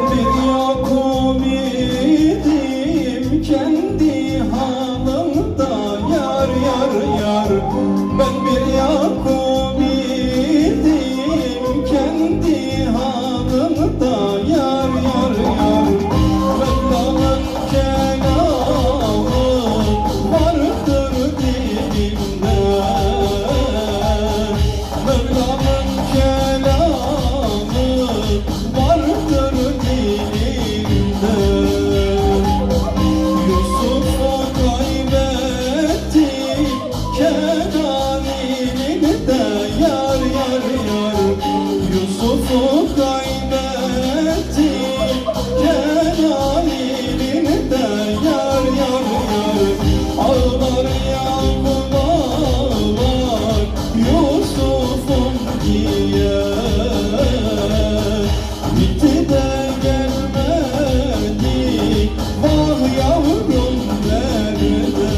من يقوم kaybettim Celalini de yar yar yar. Ağlar yağmur ağlar Yusuf'um diye. Bitti de gelmedi Vah yavrum nerede?